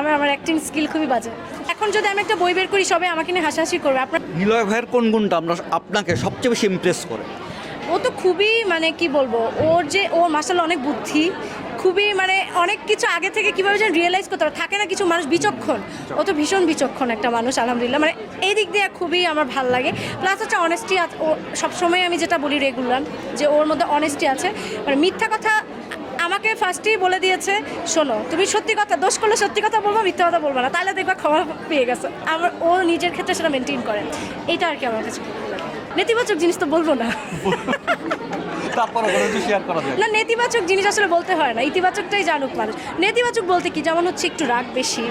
আমার আমার acting skill খুবই বাজে। এখন যদি আমি একটা বই বের করি সবাই আমাকে নিয়ে হাসাহাসি করবে। আপনার নিলয় ভাইয়ের কোন গুণটা আমরা আপনাকে সবচেয়ে বেশি ইমপ্রেস করে? ও তো খুবই মানে কি বলব ওর যে ওর মাসাল অনেক বুদ্ধি খুবই মানে অনেক কিছু আগে থেকে কীভাবে যেন রিয়েলাইজ করতে পারে। থাকে না কিছু মানুষ বিচক্ষণ ও তো ভীষণ বিচক্ষণ একটা মানুষ আলহামদুলিল্লাহ। মানে এই দিক দিয়ে খুবই আমার ভালো লাগে। প্লাস হচ্ছে অনেস্টি ও সবসময় আমি যেটা বলি রেগুলার যে ওর মধ্যে অনেস্টি আছে। মানে মিথ্যা কথা আমাকে ফার্স্টেই বলে দিয়েছে শোনো তুমি সত্যি কথা দোষ করলে সত্যি কথা বলব মিথ্যা কথা বলব না তাহলে দেখবা ক্ষমা পেয়ে গেছে। আমার ও নিজের ক্ষেত্রে সেটা মেনটেন করে। এটা আর কি আমার কাছে। নেতিবাচক জিনিস তো বলব না। না নেতিবাচক জিনিস আসলে বলতে হয় না ইতিবাচকটাই জানুক মানুষ। নেতিবাচক বলতে কি? যেমন হচ্ছে একটু রাগ বেশি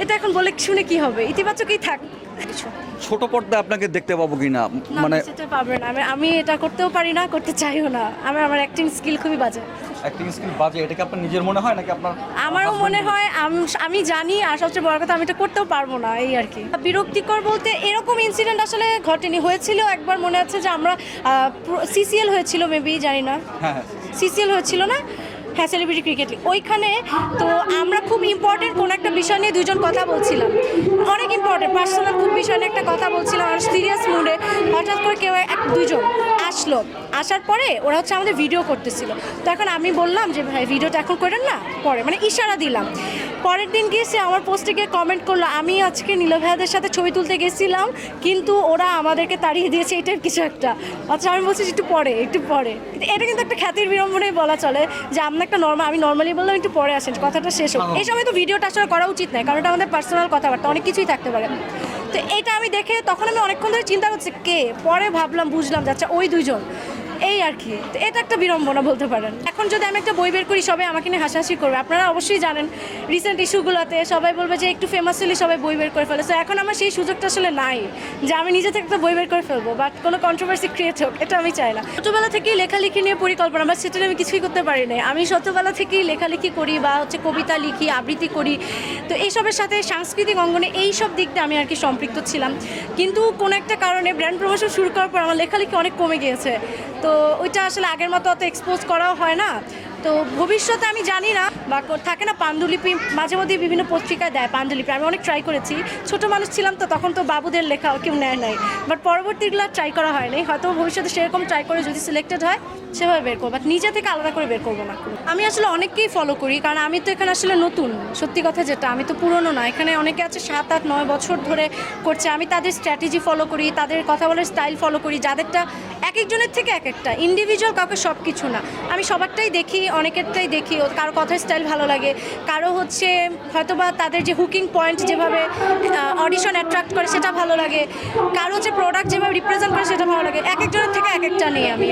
এটা এখন বলে শুনে কি হবে? ইতিবাচকই থাক কিছু। ছোট পর্দায় আপনাকে দেখতে পাবো কি না, মানে সেটা পাবে না। আমি আমি এটা করতেও পারি না করতে চাইও না। আমার আমার অ্যাক্টিং স্কিল খুবই বাজে। অ্যাক্টিং স্কিল বাজে। এটা কি আপনার নিজের মনে হয় নাকি আপনার আমারও মনে হয় আম- জানি আর সবচেয়ে বড় কথা আমি এটা করতেও পারব না এই আর কি। বিরক্তিকর বলতে এরকম ইনসিডেন্ট আসলে ঘটেনি। হয়েছিল একবার মনে আছে যে আমরা সিসিএল হয়েছিল মেবি জানি না। হ্যাঁ হ্যাঁ। সিসিএল হয়েছিল না? হ্যাঁ সেলিব্রিটি ক্রিকেট লিগ ওইখানে তো আমরা খুব ইম্পর্টেন্ট কোনো একটা বিষয় নিয়ে দুজন কথা বলছিলাম। অনেক ইম্পর্টেন্ট পার্সোনাল খুব বিষয় নিয়ে একটা কথা বলছিলাম আর সিরিয়াস মুডে হঠাৎ করে কেউ এক দুজন আসলো। আসার পরে ওরা হচ্ছে আমাদের ভিডিও করতেছিল। তো এখন আমি বললাম যে, ভাই ভিডিওটা এখন করেন না, পরে। মানে ইশারা দিলাম। পরের দিন গিয়ে সে আমার পোস্টে গিয়ে কমেন্ট করল, আমি আজকে নীল ভাইয়াদের সাথে ছবি তুলতে গেছিলাম, কিন্তু ওরা আমাদেরকে তাড়িয়ে দিয়েছে। এটার কিছু একটা। আচ্ছা আমি বলছি একটু পরে একটু পরে। এটা কিন্তু একটা খ্যাতির বিড়ম্বনাই বলা চলে যে আমরা একটা নর্মাল আমি নর্মালি বললাম, একটু পরে আসেন, কথাটা শেষ হোক। এই সময় তো ভিডিওটা আসলে করা উচিত নয়, কারণ এটা আমাদের পার্সোনাল কথাবার্তা, অনেক কিছুই থাকতে পারে। তো এটা আমি দেখে তখন আমি অনেকক্ষণ ধরে চিন্তা করছি, কে? পরে ভাবলাম, বুঝলাম যে আচ্ছা ওই দুইজন। এই আর কি। এটা একটা বিড়ম্বনা বলতে পারেন। এখন যদি আমি একটা বই বের করি, সবাই আমাকে নিয়ে হাসাহাসি করবে। আপনারা অবশ্যই জানেন রিসেন্ট ইস্যুগুলোতে সবাই বলবে যে একটু ফেমাস হলে সবাই বই বের করে ফেলে। তো এখন আমার সেই সুযোগটা আসলে নাই, যে আমি নিজে থেকে একটা বই বের করে ফেলব। বাট কোনো কন্ট্রোভার্সি ক্রিয়েট হোক, এটা আমি চাই না। ছোটোবেলা থেকেই লেখালেখি নিয়ে পরিকল্পনা বাট সেটা আমি কিছুই করতে পারি না আমি ছোটোবেলা থেকেই লেখালেখি করি বা হচ্ছে কবিতা লিখি, আবৃত্তি করি। তো এইসবের সাথে সাংস্কৃতিক অঙ্গনে এই সব দিক দিয়ে আমি আর কি সম্পৃক্ত ছিলাম। কিন্তু কোনো একটা কারণে ব্র্যান্ড প্রমোশন শুরু করার পর আমার লেখালেখি অনেক কমে গিয়েছে। তো ওইটা আসলে আগের মতো অত এক্সপোজ করাও হয় না। তো ভবিষ্যতে আমি জানি না বা থাকে না পাণ্ডুলিপি, মাঝে মধ্যে বিভিন্ন পত্রিকায় দেয় পাণ্ডুলিপি। আমি অনেক ট্রাই করেছি। ছোট মানুষ ছিলাম তো, তখন তো বাবুদের লেখা কেউ নেয় নাই। বাট পরবর্তীগুলো ট্রাই করা হয়নি হয়তো ভবিষ্যতে সেরকম ট্রাই করে যদি সিলেক্টেড হয়, সেভাবে বের করব। বাট নিজে থেকে আলাদা করে বের করব না আমি আসলে অনেককেই ফলো করি, কারণ আমি তো এখানে আসলে নতুন। সত্যি কথা যেটা, আমি তো পুরনো না। এখানে অনেকে আছে সাত, আট, নয় বছর ধরে করছে। আমি তাদের স্ট্র্যাটেজি ফলো করি, তাদের কথা বলার স্টাইল ফলো করি। যাদেরটা এক একজনের থেকে এক একটা। ইন্ডিভিজুয়াল কাউকে সব কিছু না। আমি সবারটাই দেখি, অনেকেরটাই দেখি কারও কথার স্টাইল ভালো লাগে। কারও হচ্ছে হয়তো বা তাদের যে হুকিং পয়েন্ট যেভাবে অডিশন অ্যাট্রাক্ট করে সেটা ভালো লাগে। কারও যে প্রোডাক্ট যেভাবে রিপ্রেজেন্ট করে সেটা ভালো লাগে। এক একজনের থেকে এক একটা নেই আমি।